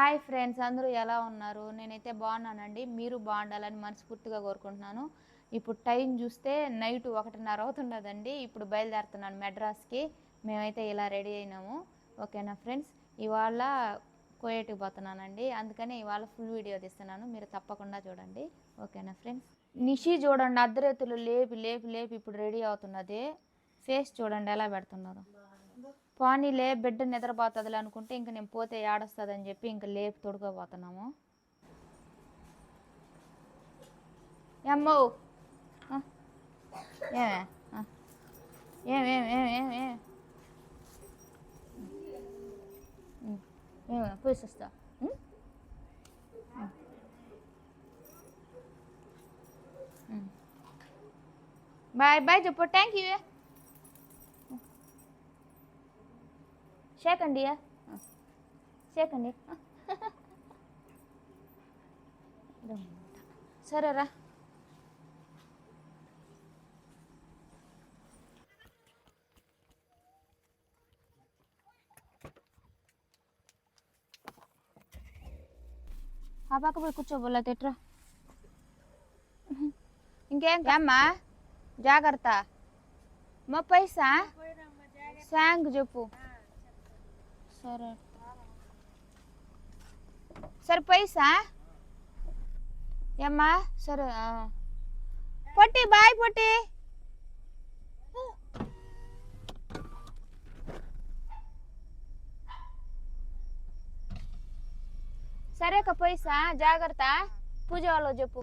Hi friends అందరూ ఎలా ఉన్నారు? నేనైతే బాగున్నానండి. మీరు బాగుండాలని మనస్ఫూర్తిగా కోరుకుంటున్నాను. ఇప్పుడు టైం చూస్తే నైట్ ఒకటిన్నర అవుతున్నదండి ఇప్పుడు బయలుదేరుతున్నాను మెడ్రాస్కి. మేమైతే ఇలా రెడీ అయినాము. ఓకేనా ఫ్రెండ్స్? ఇవాళ కోయేటికి పోతున్నానండి. అందుకని ఇవాళ ఫుల్ వీడియో తీస్తున్నాను. మీరు తప్పకుండా చూడండి. ఓకేనా ఫ్రెండ్స్? నిషి చూడండి అర్ధరేతులు లేపి లేపి లేపి ఇప్పుడు రెడీ అవుతున్నది. ఫేస్ చూడండి ఎలా పెడుతున్నారు. పోనీలే బిడ్డ నిద్రపోతుంది అనుకుంటే ఇంక నేను పోతే ఏడొస్తుంది అని చెప్పి ఇంక లేపు తొడుకోబోతున్నాము. ఏమ్మో ఏమే? ఆ, ఏమే? పోయిస్తా బాయ్ బాయ్ చెప్పు. థ్యాంక్ యూ షేక్ అండి షేక్ అండి సరేరా ఆ పక్క పోయి కూర్చోబోలా తిట్రా ఇంకేం అమ్మా జాగ్రత్త. మా పైసా? శాంక్ చెప్పు. సరే సరే పైసా ఏమ్మా సరే ఆ. పొట్టి బాయ్ పొట్టి సరే అక్క పైసా జాగ్రత్త పూజ వాళ్ళు చెప్పు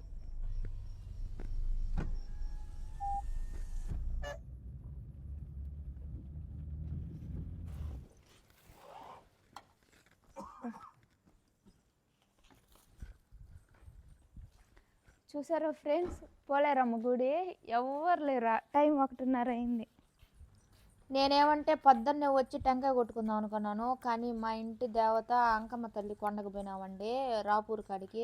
చూసారా ఫ్రెండ్స్? పోలేరమ్మ గుడి ఎవ్వరు లేరు? టైం ఒకటిన్నర అయింది. నేనేమంటే పొద్దున్నే వచ్చి టెంకాయ కొట్టుకుందాం అనుకున్నాను. కానీ మా ఇంటి దేవత అంకమ్మ తల్లి కొండకు పోయినామండి. రాపూర్ కాడికి.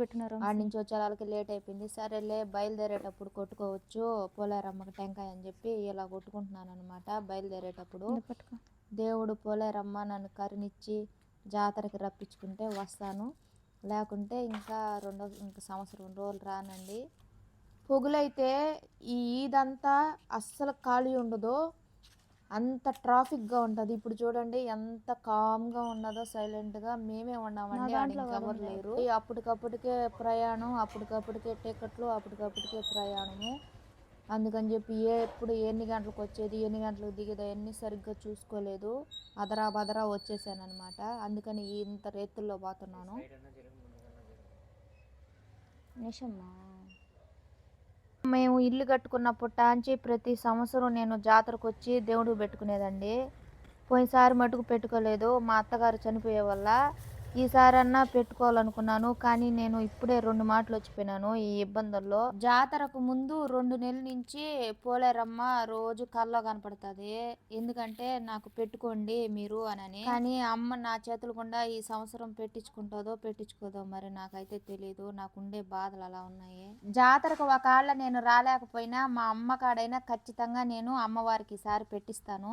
పెట్టినారు ఆడ నుంచి వచ్చే వాళ్ళకి లేట్ అయిపోయింది. సరేలే బయలుదేరేటప్పుడు కొట్టుకోవచ్చు. పోలేరమ్మకి టెంకాయ అని చెప్పి ఇలా కొట్టుకుంటున్నాను అనమాట బయలుదేరేటప్పుడు దేవుడు పోలేరమ్మ నన్ను కరుణిచ్చి జాతరకి రప్పించుకుంటే వస్తాను. లేకుంటే ఇంకా రెండో ఇంకా సంవత్సరం రోజులు రానండి. పొగులైతే ఈ ఈదంతా అస్సలు ఖాళీ ఉండదు. అంత ట్రాఫిక్గా ఉంటుంది. ఇప్పుడు చూడండి ఎంత కామ్గా ఉన్నదో సైలెంట్గా మేమే ఉన్నామండి. కూడా లేరు. అప్పటికప్పటికే ప్రయాణం అప్పటికప్పటికే టికెట్లు అప్పటికప్పటికే ప్రయాణము. అందుకని చెప్పి ఏ ఎప్పుడు ఎన్ని గంటలకు వచ్చేది ఎన్ని గంటలకు దిగేది అవన్నీ సరిగ్గా చూసుకోలేదు. అదరా బదరా వచ్చేసాను అనమాట అందుకని ఇంత రేతుల్లో పోతున్నాను. నిషమ్మా మేము ఇల్లు కట్టుకున్నప్పుడు నుంచి ప్రతి సంవత్సరం నేను జాతరకు వచ్చి దేవుడు పెట్టుకునేదండి. పోయినసారి మటుకు పెట్టుకోలేదు. మా అత్తగారు చనిపోయే వల్ల ఈసారన్నా పెట్టుకోవాలనుకున్నాను కానీ నేను ఇప్పుడే రెండు మాటలు వచ్చిపోయినాను ఈ ఇబ్బందుల్లో. జాతరకు ముందు రెండు నెలల నుంచి పోలేరమ్మ రోజు కల్లో కనపడుతుంది. ఎందుకంటే నాకు పెట్టుకోండి మీరు అనని. కానీ అమ్మ నా చేతులు గుండా ఈ సంవత్సరం పెట్టించుకుంటుందో పెట్టించుకోదో మరి నాకైతే తెలియదు నాకుండే బాధలు అలా ఉన్నాయి. జాతరకు ఒకళ్ళ నేను రాలేకపోయినా మా అమ్మ కాడైనా ఖచ్చితంగా నేను అమ్మవారికి ఈసారి పెట్టిస్తాను.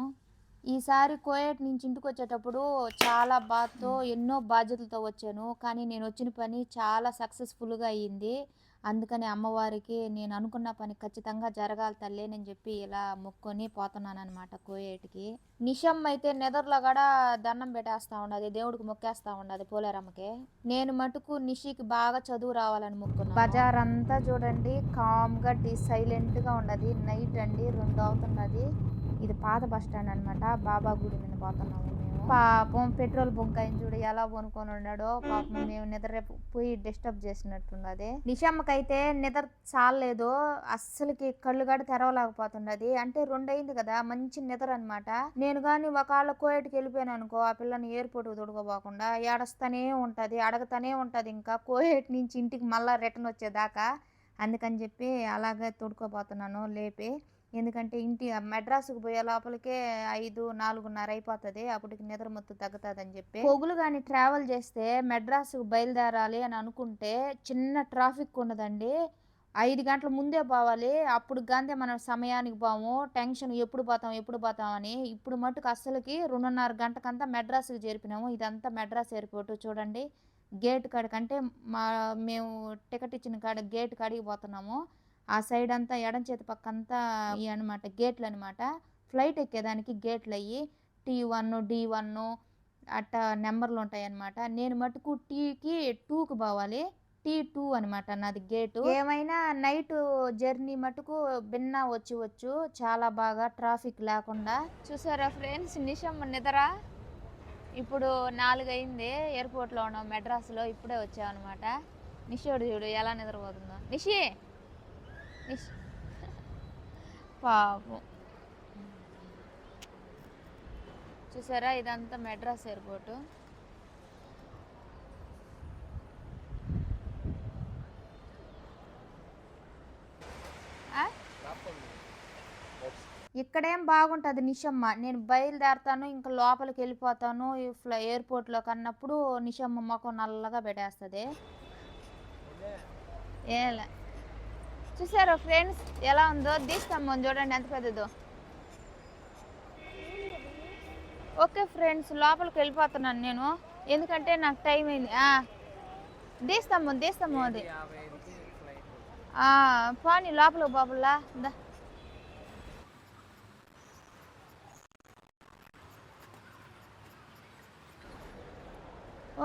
ఈసారి కోయట్ నుంచి ఇంటికి వచ్చేటప్పుడు చాలా బాధతో ఎన్నో బాధ్యతలతో వచ్చాను. కానీ నేను వచ్చిన పని చాలా సక్సెస్ఫుల్గా అయ్యింది అందుకని అమ్మవారికి నేను అనుకున్న పని ఖచ్చితంగా జరగాలి తల్లి అని చెప్పి ఇలా మొక్కొని పోతున్నాను అనమాట కోయేటికి. నిషమ్ అయితే నెదర్లో కూడా దండం పెట్టేస్తా ఉండదు దేవుడికి మొక్కేస్తా ఉండదు పోలేరమ్మకి. నేను మటుకు నిషికి బాగా చదువు రావాలని మొక్కున్నాను. బజార్ అంతా చూడండి కామ్గా డి సైలెంట్గా ఉండదు నైట్ అండి రెండు అవుతున్నది. ఇది పాత బస్ స్టాండ్ అనమాట బాబా గుడి మీద పోతున్నాము మేము. పాపం పెట్రోల్ బొంకాయని చూడు ఎలా కొనుక్కొని ఉన్నాడో. పాపం మేము నిద్ర పోయి డిస్టర్బ్ చేసినట్టున్నది నిషమ్మకైతే నిద్ర చాలలేదు. అస్సలకి కళ్ళు గడ తెరవలేకపోతున్నది. అంటే రెండు అయింది కదా మంచి నిద్ర అనమాట నేను కానీ ఒకవేళ కోయటికి వెళ్ళిపోయాను అనుకో ఆ పిల్లని ఎయిర్పోర్ట్ తొడుకోపోకుండా ఏడస్తానే ఉంటది అడగతానే ఉంటది ఇంకా. కోయట్ నుంచి ఇంటికి మళ్ళీ రిటర్న్ వచ్చేదాకా. అందుకని చెప్పి అలాగే తోడుకోపోతున్నాను లేపి. ఎందుకంటే ఇంటి మెడ్రాస్కి పోయే లోపలికే ఐదు నాలుగున్నర అయిపోతుంది. అప్పటికి నిద్ర మొత్తం తగ్గుతుంది అని చెప్పి. పొగులు కానీ ట్రావెల్ చేస్తే మెడ్రాస్కి బయలుదేరాలి అని అనుకుంటే చిన్న ట్రాఫిక్ ఉండదండి. ఐదు గంటల ముందే పోవాలి. అప్పుడు గాంధీ మనం సమయానికి పోము. టెన్షన్ ఎప్పుడు పోతాం ఎప్పుడు పోతాం అని ఇప్పుడు మటుకు అస్సలకి రెండున్నర గంటకంతా మెడ్రాస్కి చేరిపినాము. ఇదంతా మెడ్రాస్ ఎయిర్పోర్ట్ చూడండి. గేట్ కాడికంటే మా మేము టికెట్ ఇచ్చిన కాడ గేట్ కాడికి పోతున్నాము. ఆ సైడ్ అంతా ఎడం చేతి పక్క అంతా అనమాట గేట్లు అనమాట ఫ్లైట్ ఎక్కేదానికి గేట్లు అయ్యి టీ వన్ డి వన్ అట్టా నెంబర్లు ఉంటాయి అనమాట నేను మటుకు టీకి టూకి పోవాలి. టీ టూ అనమాట నాది గేటు. ఏమైనా నైట్ జర్నీ మటుకు భిన్న వచ్చి వచ్చు చాలా బాగా ట్రాఫిక్ లేకుండా. చూసారా ఫ్రెండ్స్ నిషమ్మ నిద్ర. ఇప్పుడు నాలుగు అయింది ఎయిర్పోర్ట్లో ఉన్నాం మెడ్రాస్లో. ఇప్పుడే వచ్చామన్నమాట. నిషోడు చూడు ఎలా నిద్రపోతుందో. నిషి నిష్! పాపం చూసారా? ఇదంతా మెడ్రాస్ ఎయిర్పోర్ట్. ఇక్కడేం బాగుంటుంది నిషమ్మ? నేను బయలుదేరతాను ఇంకా లోపలికి వెళ్ళిపోతాను ఫ్లై ఎయిర్పోర్ట్లో కన్నప్పుడు నిషమ్మ మొఖం నల్లగా పెట్టేస్తుంది. ఏలే. చూసారా ఫ్రెండ్స్ ఎలా ఉందో? దీస్తమ్మం చూడండి ఎంత పెద్దదో. ఓకే ఫ్రెండ్స్ లోపలికి వెళ్ళిపోతున్నాను నేను. ఎందుకంటే నాకు టైం అయింది. ఆ, దీస్తమ్మం అది. పోనీ లోపలికి బాబుల్లా దా.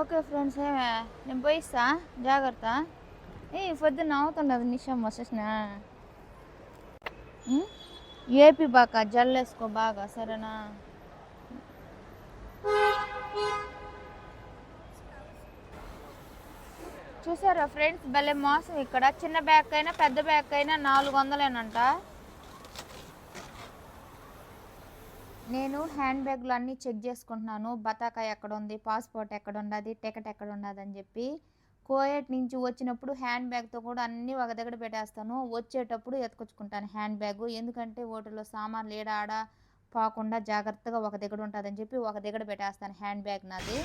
ఓకే ఫ్రెండ్స్ ఏమే? నేను పోయిస్తా. జాగ్రత్త. ఏ పొద్దున్న అవుతుండదు నిషం వచ్చేసిన ఏపీ బాక జల్లేసుకో బాగా సరేనా? చూసారా ఫ్రెండ్స్ భలే మోసం ఇక్కడ. చిన్న బ్యాగ్ అయినా పెద్ద బ్యాగ్ అయినా నాలుగు వందలేనంట. నేను హ్యాండ్ బ్యాగ్లు అన్నీ చెక్ చేసుకుంటున్నాను. బతాకాయ ఎక్కడ ఉంది పాస్పోర్ట్ ఎక్కడ ఉండదు టికెట్ ఎక్కడ ఉండదు అని చెప్పి. కోయట్ నుంచి వచ్చినప్పుడు హ్యాండ్ బ్యాగ్తో కూడా అన్నీ ఒక దగ్గర పెట్టేస్తాను. వచ్చేటప్పుడు ఎత్తుకొచ్చుకుంటాను హ్యాండ్ బ్యాగ్. ఎందుకంటే హోటల్లో సామాన్లు లేడా ఆడ పోకుండా జాగ్రత్తగా ఒక దగ్గర ఉంటుందని చెప్పి ఒక దగ్గర పెట్టేస్తాను హ్యాండ్ బ్యాగ్ నాది.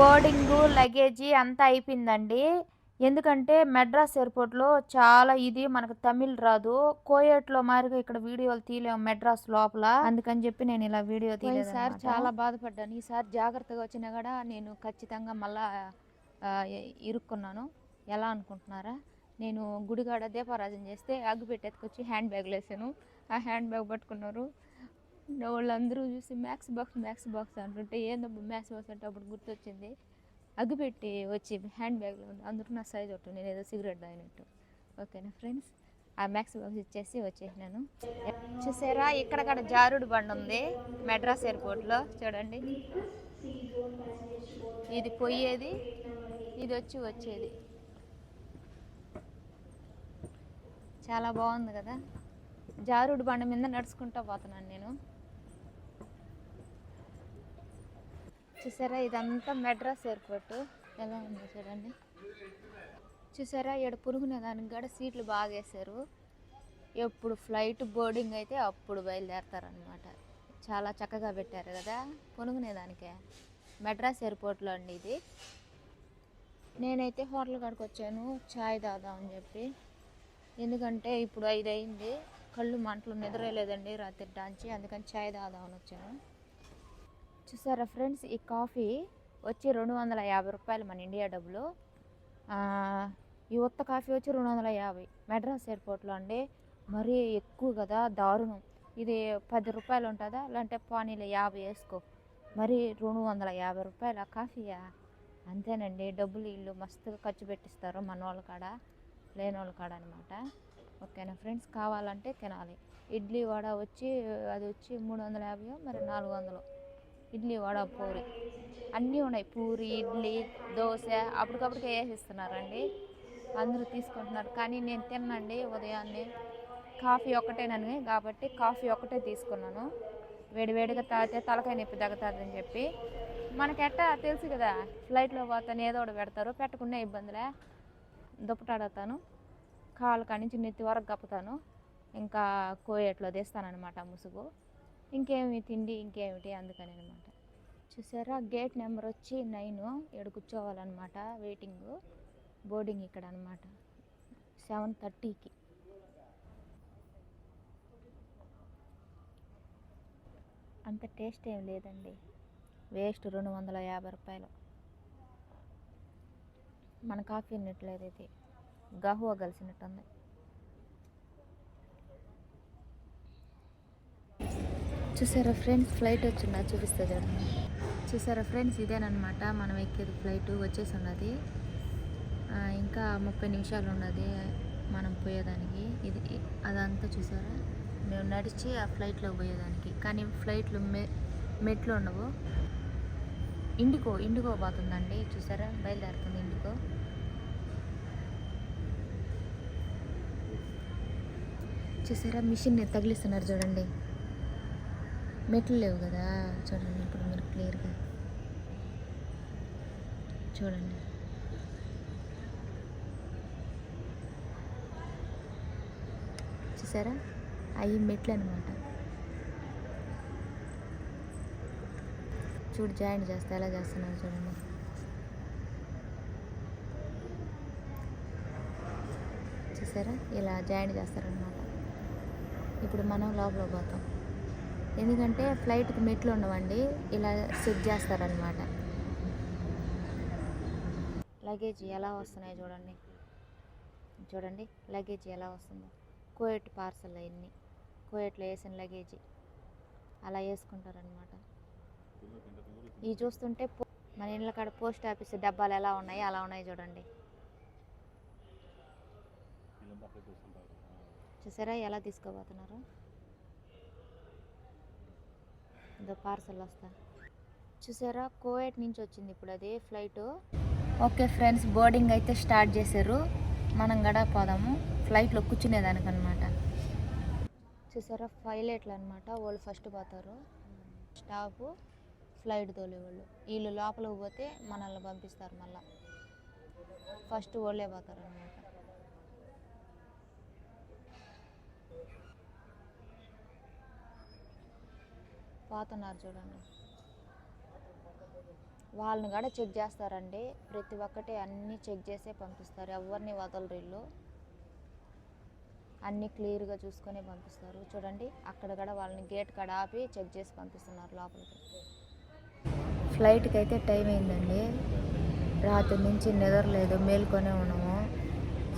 బోర్డింగు లగేజీ అంతా అయిపోయిందండి. ఎందుకంటే మెడ్రాస్ ఎయిర్పోర్ట్లో చాలా ఇది మనకు తమిళ్ రాదు. కోయట్లో మారిగా ఇక్కడ వీడియోలు తీయలేము మెడ్రాస్ లోపల. అందుకని చెప్పి నేను ఇలా వీడియో తీయలేదు సార్ చాలా బాధపడ్డాను. ఈసారి జాగ్రత్తగా వచ్చినా కూడా నేను ఖచ్చితంగా మళ్ళా ఇరుక్కున్నాను. ఎలా అనుకుంటున్నారా? నేను గుడిగాడ దీపారాజన చేస్తే అగ్గు పెట్టి హ్యాండ్ బ్యాగ్లు వేసాను. ఆ హ్యాండ్ బ్యాగ్ పట్టుకున్నారు. వాళ్ళందరూ చూసి మ్యాక్స్ బాక్స్ మ్యాక్స్ బాక్స్ అంటుంటే ఏందబ్బా మ్యాక్స్ బాక్స్ అంటే? అప్పుడు గుర్తొచ్చింది అగ్గుపెట్టి వచ్చి హ్యాండ్ బ్యాగ్లో ఉంది అందరూ నా సైజ్ ఒకటి నేను ఏదో సిగరెట్ తాగినట్టు. ఓకేనా ఫ్రెండ్స్? ఆ మ్యాక్స్ బాక్స్ ఇచ్చేసి వచ్చేసినాను. చూసారా? ఇక్కడక్కడ జారుడు బండి ఉంది మెడ్రాస్ ఎయిర్పోర్ట్లో. చూడండి. ఇది పోయేది ఇది వచ్చి వచ్చేది. చాలా బాగుంది కదా? జారుడు బండ మీద నడుచుకుంటూ పోతున్నాను నేను. చూసారా? ఇదంతా మెడ్రాస్ ఎయిర్పోర్ట్. ఎలా ఉందో చూడండి. చూసారా? ఇక్కడ పురుగున దానికి కూడా సీట్లు బాగా వేశారు ఎప్పుడు ఫ్లైట్ బోర్డింగ్ అయితే అప్పుడు బయలుదేరతారనమాట చాలా చక్కగా పెట్టారు కదా పునుగునే దానికే. మెడ్రాస్ ఎయిర్పోర్ట్లో అండి ఇది. నేనైతే హోటల్ కాడికి వచ్చాను చాయ్ తాగుదామని చెప్పి. ఎందుకంటే ఇప్పుడు ఐదు అయింది కళ్ళు మంటలు నిద్రలేదండి రాత్రి డాంచి అందుకని చాయ్ తాగుదామని వచ్చాను. చూసారా ఫ్రెండ్స్ ఈ కాఫీ వచ్చి రెండు వందల యాభై రూపాయలు మన ఇండియా డబ్బులు. ఈ ఉత్త కాఫీ వచ్చి రెండు వందల యాభై. మెడ్రాస్ ఎయిర్పోర్ట్లో అండి. మరీ ఎక్కువ కదా దారుణం. ఇది పది రూపాయలు ఉంటుందా? లేదంటే పానీలో యాభై వేసుకో. మరి రెండు వందల యాభై రూపాయల కాఫీయా? అంతేనండి. డబ్బులు వీళ్ళు మస్తుగా ఖర్చు పెట్టిస్తారు మన వాళ్ళ కాడ లేని వాళ్ళ కాడ అనమాట ఓకేనా ఫ్రెండ్స్? కావాలంటే తినాలి. ఇడ్లీ వడ వచ్చి అది వచ్చి మూడు వందల యాభై మరి నాలుగు వందలు. ఇడ్లీ వడ పూరి. అన్నీ ఉన్నాయి. పూరి ఇడ్లీ దోశ అప్పటికప్పటికే వేసిస్తున్నారండి. అందరూ తీసుకుంటున్నారు. కానీ నేను తిన్నండి ఉదయాన్నే. కాఫీ ఒక్కటేనని కాబట్టి కాఫీ ఒక్కటే తీసుకున్నాను. వేడివేడిగా తాగితే తలకాయ నొప్పి తగ్గుతుందని చెప్పి. మనకెట్టా తెలుసు కదా ఫ్లైట్లో పోతాను ఏదో ఒకటి పెడతారు. పెట్టకుండా ఇబ్బందిలే. దుప్పటాడతాను. కాలు కానించి నెత్తి వరకు కప్పుతాను. ఇంకా కోయేట్లో తీస్తానమాట ముసుగు. ఇంకేమి తిండి ఇంకేమిటి అందుకని అనమాట చూసారా? గేట్ నెంబర్ వచ్చి నైన్. ఇక్కడ కూర్చోవాలన్నమాట. వెయిటింగ్ బోర్డింగ్ ఇక్కడ అనమాట సెవెన్ థర్టీకి. అంత టేస్ట్ ఏం లేదండి. వేస్ట్ రెండు వందల యాభై రూపాయలు. మన కాఫీ ఉన్నట్లేదు ఇది. గహువా కలిసినట్టుంది. చూసారా ఫ్రెండ్స్ ఫ్లైట్ వచ్చిందా? చూపిస్తా చూడండి చూసారా ఫ్రెండ్స్ ఇదేనమాట మనం ఎక్కేది ఫ్లైట్ వచ్చేసి ఉన్నది. ఇంకా ముప్పై నిమిషాలు ఉన్నది మనం పోయేదానికి. ఇది అదంతా చూసారా? మేము నడిచి ఆ ఫ్లైట్లో పోయేదానికి. కానీ ఫ్లైట్లు మె మెట్లు ఉండవు. ఇండిగో ఇండిగో పోతుందండి. చూసారా? బయలుదేరుతుంది ఇండిగో చూసారా? మిషన్ తగిలిస్తున్నారు చూడండి. మెట్లు లేవు కదా. చూడండి ఇప్పుడు మీరు క్లియర్గా చూడండి. చూసారా? అవి మెట్లు అనమాట చూడు జాయింట్ చేస్తే ఎలా చేస్తున్నాను చూడండి. చూసారా? ఇలా జాయింట్ చేస్తారనమాట ఇప్పుడు మనం లోపల పోతాం. ఎందుకంటే ఫ్లైట్కి మెట్లు ఉండవండి. ఇలా సెట్ చేస్తారనమాట లగేజ్ ఎలా వస్తున్నాయి చూడండి. చూడండి లగేజ్ ఎలా వస్తుందో. కోయట్ పార్సల్ అవన్నీ కోయట్లో వేసిన లగేజ్. అలా వేసుకుంటారనమాట ఇవి చూస్తుంటే పో- మన ఇళ్ళ కాడ పోస్ట్ ఆఫీస్ డబ్బాలు ఎలా ఉన్నాయి అలా ఉన్నాయి చూడండి. చూసారా ఎలా తీసుకోబోతున్నారు? ఇదో పార్సల్ వస్తా. చూసారా? కోవైట్ నుంచి వచ్చింది ఇప్పుడు అది ఫ్లైట్. ఓకే ఫ్రెండ్స్ బోర్డింగ్ అయితే స్టార్ట్ చేశారు. మనం కూడా పోదాము. ఫ్లైట్లో కూర్చునేదానికి అనమాట చూసారా? పైలట్లు అనమాట వాళ్ళు ఫస్ట్ పోతారు. స్టాఫ్ ఫ్లైట్ తోలేవాళ్ళు. వీళ్ళు లోపలికి పోతే మనల్ని పంపిస్తారు మళ్ళా. ఫస్ట్ వాళ్ళే పోతారు అనమాట పోతున్నారు చూడండి. వాళ్ళని కూడా చెక్ చేస్తారండి. ప్రతి ఒక్కటి అన్నీ చెక్ చేసే పంపిస్తారు. ఎవరిని వదలరు ఇల్లు అన్నీ క్లియర్గా చూసుకొని పంపిస్తారు. చూడండి అక్కడ కూడా వాళ్ళని గేట్ కాడ ఆపి చెక్ చేసి పంపిస్తున్నారు లోపలికి. ఫ్లైట్కి అయితే టైం అయిందండి. రాత్రి నుంచి నిద్రలేదు మేల్కొనే ఉన్నాము.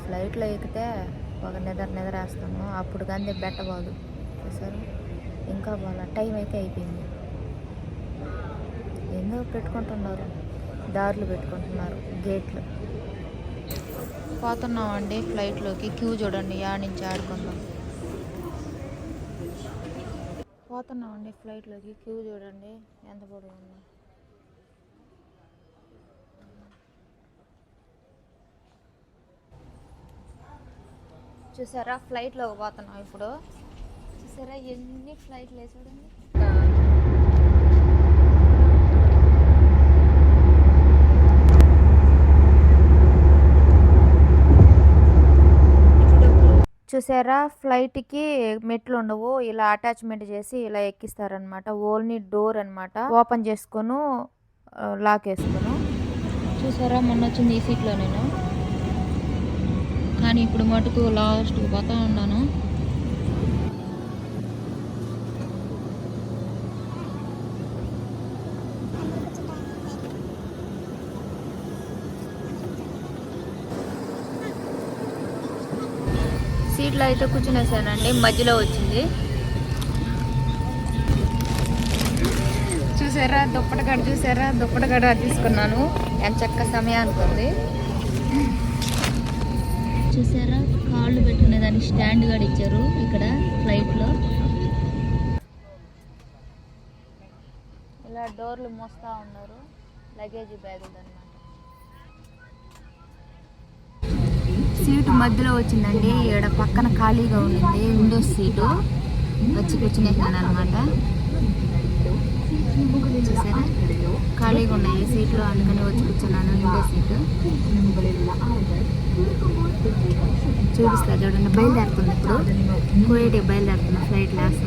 ఫ్లైట్లో ఎక్కితే ఒక నిద్ర నిద్రేస్తాము అప్పుడు కానీ బెట్టబోదు. సరే ఇంకా బాగా టైం అయితే అయిపోయింది. ఎన్నో పెట్టుకుంటున్నారు. దారులు పెట్టుకుంటున్నారు. గేట్లు. పోతున్నామండి ఫ్లైట్లోకి. క్యూ చూడండి యా నుంచి ఆడుకుందాం. పోతున్నామండి ఫ్లైట్లోకి. క్యూ చూడండి ఎంత పొడవు చూసారా? ఫ్లైట్లో పోతున్నాం ఇప్పుడు. చూసారా ఎన్ని ఫ్లైట్లు చూడండి. చూసారా ఫ్లైట్కి మెట్లు ఉండవు. ఇలా అటాచ్మెంట్ చేసి ఇలా ఎక్కిస్తారనమాట ఓన్లీ డోర్ అనమాట ఓపెన్ చేసుకొని లాక్ వేసుకొని. చూసారా మొన్న వచ్చింది ఈ సీట్లో నేను కానీ ఇప్పుడు మటుకు లాస్ట్ పోతా ఉన్నాను. సీట్లో అయితే కూర్చునేసానండి. మధ్యలో వచ్చింది. చూసారా? దుప్పట గడ చూసారా? దుప్పట గడ తీసుకున్నాను. ఎంత చక్క సమయానికి ఉంది. చూసారా? కాళ్ళు పెట్టుకునే దానికి స్టాండ్ కూడా ఇచ్చారు ఇక్కడ ఫ్లైట్లో. ఇలా డోర్లు మోస్తా ఉన్నారు. లగేజ్ బ్యాగులు అనమాట సీటు మధ్యలో వచ్చిందండి. ఇక్కడ పక్కన ఖాళీగా ఉండింది. Windows seat. వచ్చి కూర్చునేసాను అనమాట చూసారా? ఖాళీగా ఉన్నాయి సీట్లు. అందుకని వచ్చి కూర్చున్నాను. Window seat. చూపిస్తా చూడండి. బయలుదేరుతుంది ఇప్పుడు. కువైట్ బయలుదేరుతుంది. ఫ్లైట్ లాస్ట్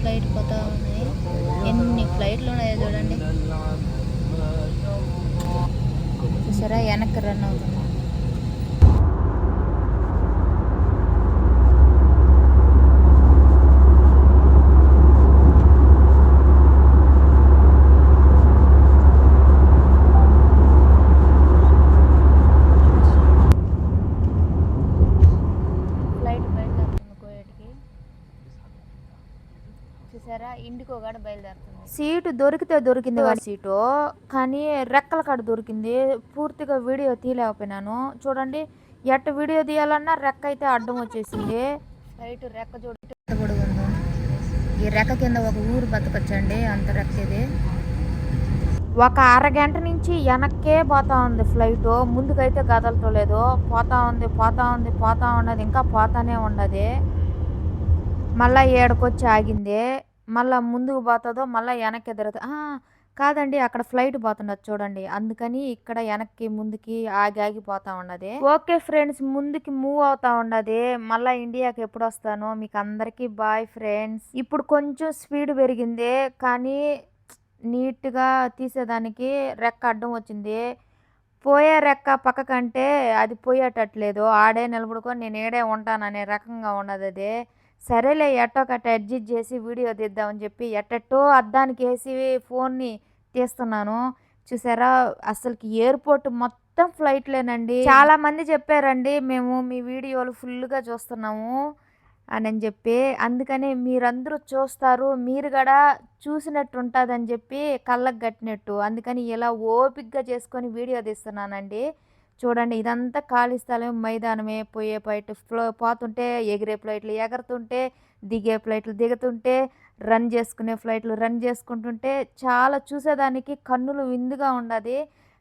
ఫ్లైట్ పోతా ఉన్నాయి. ఎన్ని ఫ్లైట్లు ఉన్నాయో చూడండి. సరే వెనక్కి రన్ అవుతుంది ఫ్లైట్ బయలుదేరుతుంది కోయట్కి చూసారా ఇండికో కాడ బయలుదేరుతుంది సీటు దొరికితే దొరికింది వాడి సీటు. కానీ రెక్కల కాడ దొరికింది. పూర్తిగా వీడియో తీయలేకపోయినాను. చూడండి ఎట్ట వీడియో తీయాలన్నా రెక్క అయితే అడ్డం వచ్చేసింది. ఫ్లైట్ రెక్క చూడ. ఈ రెక్క కింద ఒక ఊరు బతకొచ్చండి. అంత రెక్క ఇది. ఒక అరగంట నుంచి వెనక్కే పోతా ఉంది ఫ్లైట్. ముందుకైతే కదలటలేదు పోతా ఉంది పోతా ఉంది పోతా ఉన్నది. ఇంకా పోతానే ఉన్నది. మళ్ళా ఏడకొచ్చి ఆగింది. మళ్ళా ముందుకు పోతుందో మళ్ళీ వెనక్కి ఎదురుతుంది కాదండి అక్కడ ఫ్లైట్ పోతున్నది చూడండి. అందుకని ఇక్కడ వెనక్కి ముందుకి ఆగి ఆగిపోతా ఉన్నది. ఓకే ఫ్రెండ్స్ ముందుకి మూవ్ అవుతా ఉన్నది. మళ్ళా ఇండియాకి ఎప్పుడు వస్తానో మీకు అందరికీ బాయ్ ఫ్రెండ్స్. ఇప్పుడు కొంచెం స్పీడ్ పెరిగింది కానీ నీట్గా తీసేదానికి రెక్క అడ్డం వచ్చింది. పోయే రెక్క పక్క కంటే అది పోయేటట్లేదు. ఆడే నిలబడుకొని నేను ఏడే ఉంటాననే రకంగా ఉన్నది అది. సరేలే ఎట్టొకట కట్ట అడ్జస్ట్ చేసి వీడియో తీద్దామని చెప్పి ఎట్టెట్టో అద్దానికి వేసి ఫోన్ని తీస్తున్నాను. చూసారా? అసలుకి ఎయిర్పోర్ట్ మొత్తం ఫ్లైట్లేనండి. చాలా మంది చెప్పారండి మేము మీ వీడియోలు ఫుల్గా చూస్తున్నాము అని చెప్పి. అందుకని మీరందరూ చూస్తారు మీరు కూడా చూసినట్టు ఉంటుందని చెప్పి కళ్ళకు కట్టినట్టు. అందుకని ఇలా ఓపిక్గా చేసుకొని వీడియో తీస్తున్నానండి. చూడండి ఇదంతా ఖాళీ స్థలం మైదానమే పోయే ఫ్లైట్ ఫ్లో పోతుంటే ఎగిరే ఫ్లైట్లు ఎగరుతుంటే దిగే ఫ్లైట్లు దిగుతుంటే రన్ చేసుకునే ఫ్లైట్లు రన్ చేసుకుంటుంటే చాలా చూసేదానికి కన్నులు విందుగా ఉండదు.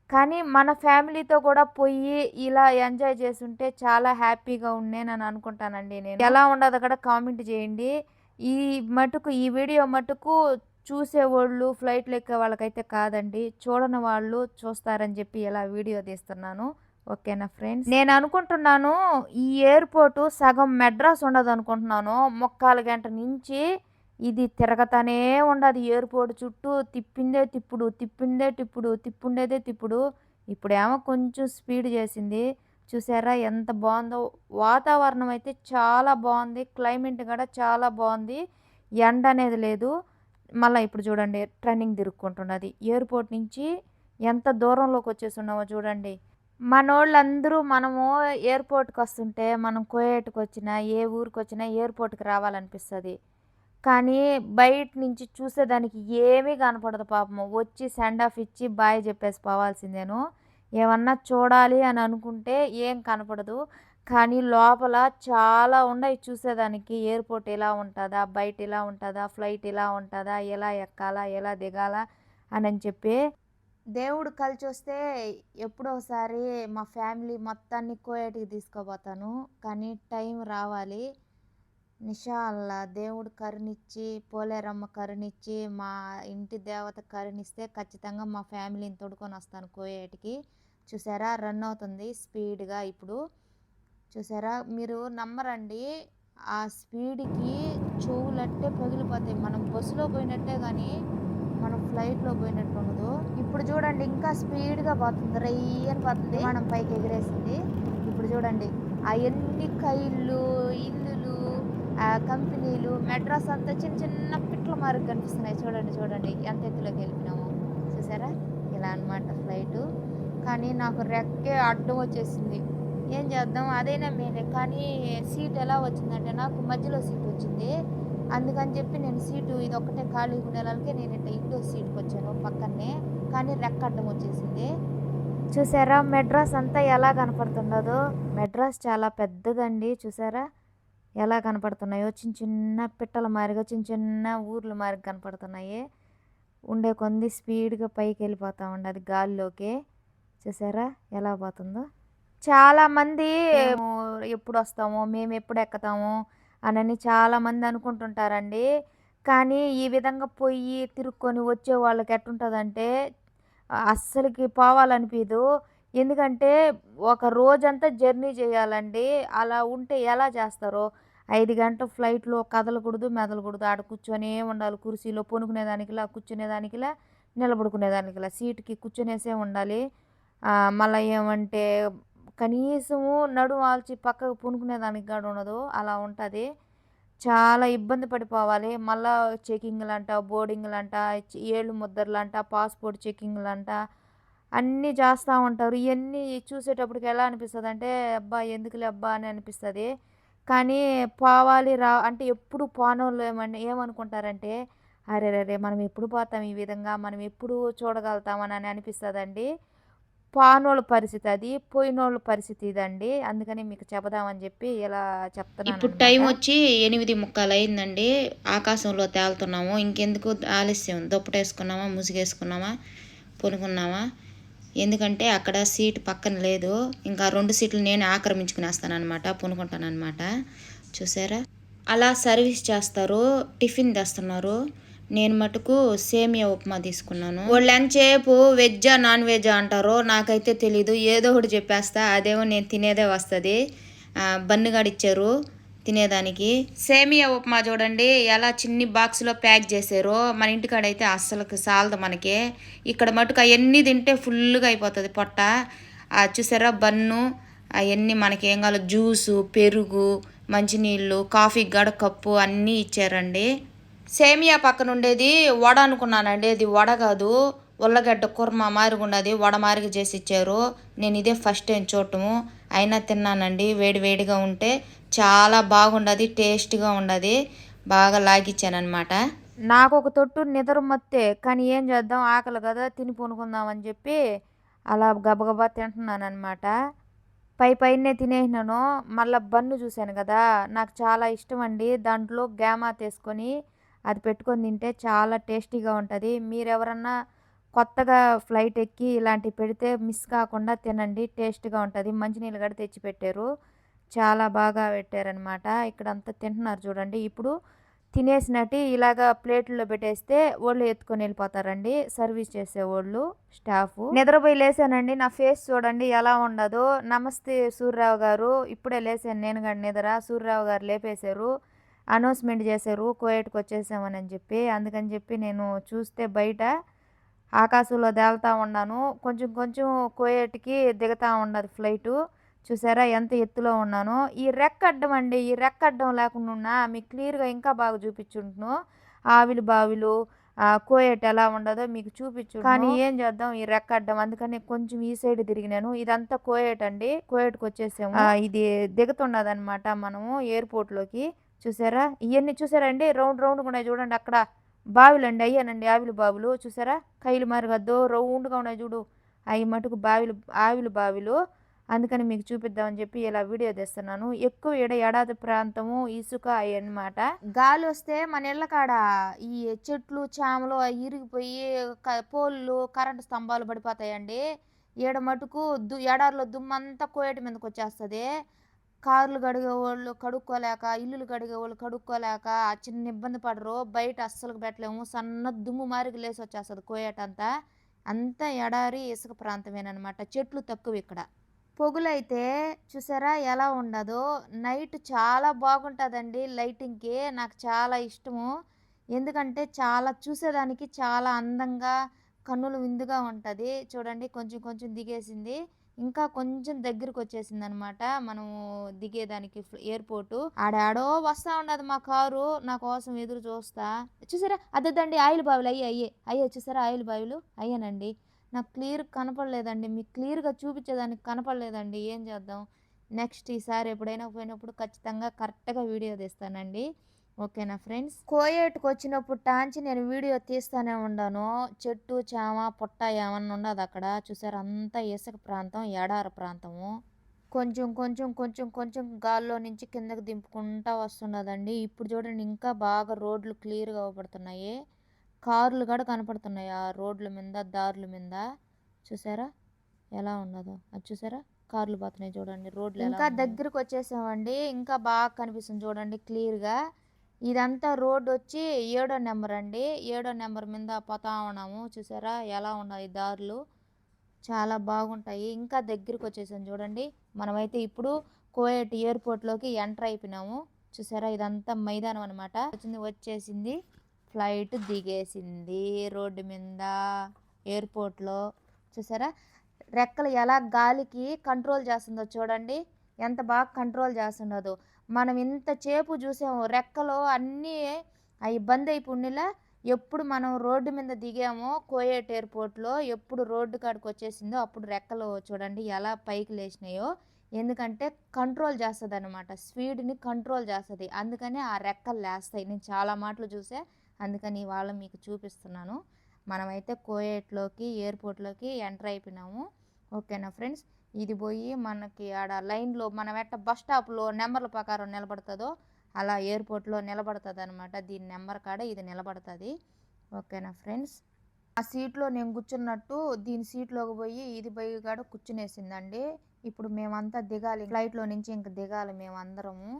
కానీ మన ఫ్యామిలీతో కూడా పోయి ఇలా ఎంజాయ్ చేస్తుంటే చాలా హ్యాపీగా ఉండేనని అనుకుంటానండి నేను. ఎలా ఉండదు కూడా కామెంట్ చేయండి. ఈ మటుకు ఈ వీడియో మటుకు చూసేవాళ్ళు ఫ్లైట్లు ఎక్కే వాళ్ళకైతే కాదండి చూడని వాళ్ళు చూస్తారని చెప్పి ఇలా వీడియో తీస్తున్నాను. ఓకేనా ఫ్రెండ్స్? నేను అనుకుంటున్నాను ఈ ఎయిర్పోర్టు సగం మెడ్రాస్ ఉండదు అనుకుంటున్నాను. ముక్కాలు గంట నుంచి ఇది తిరగతానే ఉండదు. ఎయిర్పోర్ట్ చుట్టూ తిప్పిందే తిప్పుడు తిప్పిందే తిప్పుడు తిప్పుండేదే తిప్పుడు. ఇప్పుడేమో కొంచెం స్పీడ్ చేసింది. చూసారా ఎంత బాగుందో. వాతావరణం అయితే చాలా బాగుంది. క్లైమేట్ కూడా చాలా బాగుంది. ఎండ అనేది లేదు. మళ్ళీ ఇప్పుడు చూడండి ట్రైనింగ్ తిరుక్కుంటున్నది. ఎయిర్పోర్ట్ నుంచి ఎంత దూరంలోకి వచ్చేసి ఉన్నామో చూడండి. మనోళ్ళందరూ మనము ఎయిర్పోర్ట్కి వస్తుంటే మనం కోయేట్కి వచ్చినా ఏ ఊరికి వచ్చినా ఎయిర్పోర్ట్కి రావాలనిపిస్తుంది. కానీ బయట నుంచి చూసేదానికి ఏమీ కనపడదు పాపము. వచ్చి సెండ్ ఆఫ్ ఇచ్చి బాయ్ చెప్పేసి పోవాల్సిందేను. ఏమన్నా చూడాలి అని అనుకుంటే ఏం కనపడదు. కానీ లోపల చాలా ఉన్నాయి చూసేదానికి. ఎయిర్పోర్ట్ ఎలా ఉంటుందా? బయట ఎలా ఉంటుందా? ఫ్లైట్ ఎలా ఉంటుందా? ఎలా ఎక్కాలా? ఎలా దిగాలా? అని చెప్పి దేవుడు కలిసి వస్తే ఎప్పుడోసారి మా ఫ్యామిలీ మొత్తాన్ని కోయటికి తీసుకుపోతాను. కానీ టైం రావాలి. నిషాల్లా దేవుడు కరుణిచ్చి పోలేరమ్మ కరుణిచ్చి మా ఇంటి దేవత కరుణిస్తే ఖచ్చితంగా మా ఫ్యామిలీని తోడుకొని వస్తాను కోయేటికి. చూసారా? రన్ అవుతుంది స్పీడ్గా ఇప్పుడు. చూసారా? మీరు నమ్మరండి. ఆ స్పీడ్కి చెవులట్టే పగిలిపోతాయి. మనం బస్సులో పోయినట్టే కానీ మనం ఫ్లైట్లో పోయినట్టు ఉండదు. ఇప్పుడు చూడండి ఇంకా స్పీడ్గా పోతుంది. రయ్యని పోతుంది. మనం పైకి ఎగిరేసింది. ఇప్పుడు చూడండి ఆ ఎన్ని కైళ్ళు ఇల్లులు ఆ కంపెనీలు మెడ్రాస్ అంతా చిన్న చిన్న పిట్ల మారుకు కనిపిస్తున్నాయి. చూడండి చూడండి ఎంత ఎత్తులోకి వెళ్ళిపోయినాము. చూసారా? ఇలా అనమాట ఫ్లైటు కానీ నాకు రెక్కే అడ్డం వచ్చేసింది. ఏం చేద్దాం? అదైనా మేలే కానీ సీట్ ఎలా వచ్చిందంటే నాకు మధ్యలో సీట్ వచ్చింది. అందుకని చెప్పి నేను సీటు ఇది ఒక్కటే ఖాళీ ఉండేలాగే నేను ఇట్లా ఇండో సీట్కి వచ్చాను పక్కనే కానీ రెక్క అడ్డం వచ్చేసింది. చూసారా మెడ్రాస్ అంతా ఎలా కనపడుతున్నదో మెడ్రాస్ చాలా పెద్దదండి చూసారా? ఎలా కనపడుతున్నాయో చిన్న చిన్న పిట్టల మారిగా చిన్న చిన్న ఊర్ల మారిగా కనపడుతున్నాయి. ఉండే కొంది స్పీడ్గా పైకి వెళ్ళిపోతా ఉండదు గాల్లోకి. చూసారా ఎలా పోతుందో. చాలామంది ఎప్పుడు వస్తామో మేము ఎప్పుడు ఎక్కుతామో అనని చాలామంది అనుకుంటుంటారండి. కానీ ఈ విధంగా పోయి తిరుక్కొని వచ్చే వాళ్ళకి ఎట్టుంటుందంటే అస్సలకి పోవాలనిపించదు ఎందుకంటే ఒక రోజంతా జర్నీ చేయాలండి. అలా ఉంటే ఎలా చేస్తారో? ఐదు గంటల ఫ్లైట్లో కదలకూడదు మెదలకూడదు. ఆడ కూర్చొనే ఉండాలి. కుర్చీలో పొనుకునేదానికిలా కూర్చునేదానికిలా నిలబడుకునేదానికిలా. సీట్కి కూర్చునేసే ఉండాలి. మళ్ళీ ఏమంటే కనీసము నడుము ఆల్చి పక్కకు పునుకునేదానికి కూడా ఉండదు. అలా ఉంటుంది. చాలా ఇబ్బంది పడిపోవాలి. మళ్ళా చెకింగ్లు అంట బోర్డింగ్లు అంట ఏళ్ళు ముద్దర్లు అంట పాస్పోర్ట్ చెకింగ్లు అంట అన్నీ చేస్తూ ఉంటారు. ఇవన్నీ చూసేటప్పటికి ఎలా అనిపిస్తుంది అంటే అబ్బా ఎందుకులే అబ్బా అని అనిపిస్తుంది. కానీ పోవాలి రా అంటే ఎప్పుడు పోనోళ్ళు ఏమని ఏమనుకుంటారంటే అరే రే మనం ఎప్పుడు పోతాం ఈ విధంగా? మనం ఎప్పుడు చూడగలుగుతామని అని అనిపిస్తుందండి. పానోళ్ళ పరిస్థితి అది పోయినోళ్ళ పరిస్థితి ఇదండి. అందుకని మీకు చెబుదామని చెప్పి ఇలా చెప్తున్నాను ఇప్పుడు టైం వచ్చి ఎనిమిది ముక్కాలు అయిందండి. ఆకాశంలో తేలుతున్నాము. ఇంకెందుకు ఆలస్యం? దుప్పటేసుకున్నామా? ముసుగేసుకున్నామా? పొనుకున్నామా? ఎందుకంటే అక్కడ సీట్ పక్కన లేదు. ఇంకా రెండు సీట్లు నేను ఆక్రమించుకునేస్తాను అనమాట పొనుకుంటానమాట చూసారా? అలా సర్వీస్ చేస్తారు టిఫిన్ తెస్తున్నారు. నేను మటుకు సేమియా ఉప్మా తీసుకున్నాను. వాళ్ళు ఎంతసేపు వెజ్జా నాన్ వెజ్జా అంటారో నాకైతే తెలీదు. ఏదో ఒకటి చెప్పేస్తా. అదేమో నేను తినేదే వస్తుంది. బన్నుగాడిచ్చారు తినేదానికి. సేమియా ఉప్మా చూడండి ఎలా చిన్ని బాక్స్లో ప్యాక్ చేశారో మన ఇంటికాడైతే అస్సలు సాలదు మనకి. ఇక్కడ మటుకు అవన్నీ తింటే ఫుల్గా అయిపోతుంది పొట్ట. చూసారా బన్ను? అవన్నీ మనకి ఏం కావాలో జ్యూసు పెరుగు మంచినీళ్ళు కాఫీ గడ కప్పు అన్నీ ఇచ్చారండి. సేమియా పక్కన ఉండేది వడ అనుకున్నానండి. అది వడ కాదు ఉల్లగడ్డ కుర్మా మారిగా ఉన్నది వడ మారిగా చేసి ఇచ్చారు నేను ఇదే ఫస్ట్ టైం చూడటము. అయినా తిన్నానండి. వేడి వేడిగా ఉంటే చాలా బాగుండదు టేస్ట్గా ఉండదు. బాగా లాగిచ్చానమాట నాకు ఒక తొట్టు నిద్ర మత్తే కానీ ఏం చేద్దాం? ఆకలి కదా తిని పొనుకుందాం అని చెప్పి అలా గబగబా తింటున్నాను అనమాట పై పైనే తినేసినాను. మళ్ళీ బన్ను చూశాను కదా నాకు చాలా ఇష్టం అండి దాంట్లో గ్యామా తీసుకొని అది పెట్టుకొని తింటే చాలా టేస్టీగా ఉంటుంది. మీరు ఎవరన్నా కొత్తగా ఫ్లైట్ ఎక్కి ఇలాంటివి పెడితే మిస్ కాకుండా తినండి టేస్ట్గా ఉంటుంది. మంచినీళ్ళు కూడా తెచ్చి పెట్టారు చాలా బాగా పెట్టారనమాట ఇక్కడ అంతా తింటున్నారు చూడండి. ఇప్పుడు తినేసినట్టు ఇలాగా ప్లేట్లో పెట్టేస్తే వాళ్ళు ఎత్తుకొని వెళ్ళిపోతారండి. సర్వీస్ చేసే వాళ్ళు స్టాఫ్. నిద్రపోయి లేసానండి. నా ఫేస్ చూడండి ఎలా ఉండదు. నమస్తే సూర్యరావు గారు. ఇప్పుడే లేసాను నేను కానీ నిద్ర. సూర్యరావు గారు లేపేశారు. అనౌన్స్మెంట్ చేశారు కోయేట్కి వచ్చేసామని చెప్పి. అందుకని చెప్పి నేను చూస్తే బయట ఆకాశంలో తేలుతూ ఉన్నాను. కొంచెం కొంచెం కోయేట్కి దిగుతూ ఉన్నది ఫ్లైటు. చూసారా ఎంత ఎత్తులో ఉన్నానో. ఈ రెక్కడ్డం అండి ఈ రెక్కడ్డం లేకుండా ఉన్నా మీకు క్లియర్గా ఇంకా బాగా చూపించుంటును ఆవిలు బావిలు కోయట్ ఎలా ఉండదో మీకు చూపించు కానీ ఏం చేద్దాం ఈ రెక్కడ్డం? అందుకని కొంచెం ఈ సైడ్ తిరిగినాను. ఇదంతా కోయట్ అండి. కోయట్కి వచ్చేసాము. ఇది దిగుతున్నది అనమాట మనము ఎయిర్పోర్ట్లోకి. చూసారా? ఇవన్నీ చూసారా అండి రౌండ్ రౌండ్ ఉన్నాయి చూడండి. అక్కడ బావిలు అండి అయ్యానండి. ఆవిలు బావులు. చూసారా? కైలు మారుగద్దు రౌండ్గా ఉన్నాయి చూడు. అవి మటుకు బావిలు ఆవిలు బావిలు. అందుకని మీకు చూపిద్దామని చెప్పి ఇలా వీడియో తెస్తున్నాను. ఎక్కువ ఎడ ఎడాది ప్రాంతము ఇసుక అన్నమాట గాలి వస్తే మన ఇళ్ళ కాడ ఈ చెట్లు చామలు అవి ఇరిగిపోయి పోల్లు కరెంటు స్తంభాలు పడిపోతాయండి. ఈడ మటుకు దు ఎడారిలో దుమ్మంతా కోయటి మీదకి వచ్చేస్తుంది. కార్లు కడిగే వాళ్ళు కడుక్కోలేక ఇల్లులు కడిగే వాళ్ళు కడుక్కోలేక ఆ చిన్న ఇబ్బంది పడరు. బయట అస్సలు పెట్టలేము. సన్న దుమ్ము మారికి లేసి వచ్చేస్తుంది కోయటంతా అంతా. ఎడారి ఇసుక ప్రాంతమేనమాట చెట్లు తక్కువ ఇక్కడ. పొగులైతే చూసారా ఎలా ఉండదో. నైట్ చాలా బాగుంటుందండి లైటింగ్కి. నాకు చాలా ఇష్టము. ఎందుకంటే చాలా చూసేదానికి చాలా అందంగా కన్నులు విందుగా ఉంటుంది. చూడండి కొంచెం కొంచెం దిగేసింది. ఇంకా కొంచెం దగ్గరికి వచ్చేసింది అనమాట మనము దిగేదానికి ఎయిర్పోర్ట్. ఆడాడో వస్తా ఉండదు మా కారు. నా కోసం ఎదురు చూస్తా. చూసారా? అదేదండి ఆయిల్ బావిలు. అయ్యి అయ్యే. అయ్యే చూసారా ఆయిల్ బావిలు? అయ్యానండి. నాకు క్లియర్ కనపడలేదండి. మీకు క్లియర్గా చూపించేదానికి కనపడలేదండి. ఏం చేద్దాం? నెక్స్ట్ ఈసారి ఎప్పుడైనా పోయినప్పుడు ఖచ్చితంగా కరెక్ట్గా వీడియో తీస్తానండి. ఓకేనా ఫ్రెండ్స్? కోయేట్కి వచ్చినప్పుడు టాంచి నేను వీడియో తీస్తానే ఉన్నాను చెట్టు చామ పుట్ట ఏమన్నా ఉండదు అక్కడ. చూసారు? అంతా ఇసుక ప్రాంతం ఎడార ప్రాంతము. కొంచెం కొంచెం కొంచెం కొంచెం గాల్లో నుంచి కిందకి దింపుకుంటా వస్తున్నదండి. ఇప్పుడు చూడండి ఇంకా బాగా రోడ్లు క్లియర్గా అవపడుతున్నాయి కార్లు కూడా కనపడుతున్నాయి ఆ రోడ్ల మీద దారుల మీద. చూసారా? ఎలా ఉన్నదో. అది చూసారా? కార్లు పోతున్నాయి చూడండి. రోడ్లు ఇంకా దగ్గరకు వచ్చేసామండి ఇంకా బాగా కనిపిస్తుంది చూడండి క్లియర్గా. ఇదంతా రోడ్ వచ్చి ఏడో నెంబర్ అండి. ఏడో నెంబర్ మీద పోతా ఉన్నాము. చూసారా? ఎలా ఉన్నాయి దారులు? చాలా బాగుంటాయి. ఇంకా దగ్గరికి వచ్చేసాం చూడండి. మనమైతే ఇప్పుడు కోయట్ ఎయిర్పోర్ట్లోకి ఎంటర్ అయిపోయినాము. చూసారా? ఇదంతా మైదానం అనమాట వచ్చింది వచ్చేసింది. ఫ్లైట్ దిగేసింది రోడ్డు మీద ఎయిర్పోర్ట్లో. చూసారా? రెక్కలు ఎలా గాలికి కంట్రోల్ చేస్తుందో చూడండి. ఎంత బాగా కంట్రోల్ చేస్తున్నదో మనం ఇంత చేపు చూసాము రెక్కలో అన్నీ అవి బంద్ అయిపోయినలా ఎప్పుడు మనం రోడ్డు మీద దిగామో కోయేట్ ఎయిర్పోర్ట్లో ఎప్పుడు రోడ్డు కాడికి వచ్చేసిందో అప్పుడు రెక్కలు చూడండి ఎలా పైకి లేచినాయో. ఎందుకంటే కంట్రోల్ చేస్తుంది అనమాట స్పీడ్ని కంట్రోల్ చేస్తుంది. అందుకని ఆ రెక్కలు లేస్తాయి. నేను చాలా మాటలు చూసే అందుకని ఇవాళ మీకు చూపిస్తున్నాను. మనమైతే కోయేట్లోకి ఎయిర్పోర్ట్లోకి ఎంటర్ అయిపోయినాము. ఓకేనా ఫ్రెండ్స్? ఇది పోయి మనకి ఆడ లైన్లో మనం ఎట్ట బస్ స్టాప్లో నెంబర్ల ప్రకారం నిలబడుతుందో అలా ఎయిర్పోర్ట్లో నిలబడుతుంది అనమాట దీని నెంబర్ కాడ ఇది నిలబడుతుంది. ఓకేనా ఫ్రెండ్స్? ఆ సీట్లో నేను కూర్చున్నట్టు దీని సీట్లోకి పోయి ఇది పోయి కాడ కూర్చునేసిందండి. ఇప్పుడు మేమంతా దిగాలి. ఫ్లైట్లో నుంచి ఇంక దిగాలి మేమందరము.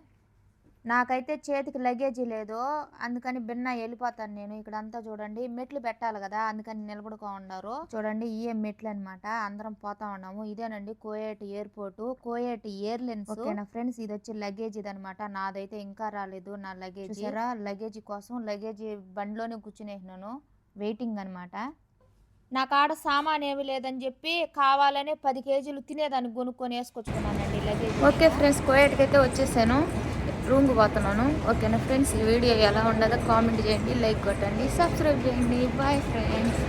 నాకైతే చేతికి లగేజీ లేదు. అందుకని భిన్న వెళ్ళిపోతాను నేను. ఇక్కడ అంతా చూడండి మెట్లు పెట్టాలి కదా అందుకని నిలబడుకో ఉన్నారు చూడండి ఇయే మెట్లు అన్నమాట. అందరం పోతా ఉన్నాము. ఇదేనండి కోయేట్ ఎయిర్పోర్ట్. Kuwait airlines. ఓకేనా ఫ్రెండ్స్ ఇది వచ్చి లగేజ్ అనమాట నాదైతే ఇంకా రాలేదు నా లగేజ్. చూసారా? లగేజీ కోసం లగేజీ బండిలోనే కూర్చునేసినాను. వెయిటింగ్ అనమాట నాకు ఆడ సామాన్ ఏమి లేదని చెప్పి కావాలనే పది కేజీలు తినేదాన్ని కొనుక్కొని వేసుకొచ్చుకున్నానండి లగేజ్. ఓకే ఫ్రెండ్స్ కోయేట్కి అయితే వచ్చేసాను. రూమ్కి పోతున్నాను. ఓకేనా ఫ్రెండ్స్? ఈ వీడియో ఎలా ఉండదో కామెంట్ చేయండి లైక్ కొట్టండి సబ్స్క్రైబ్ చేయండి. Bye friends.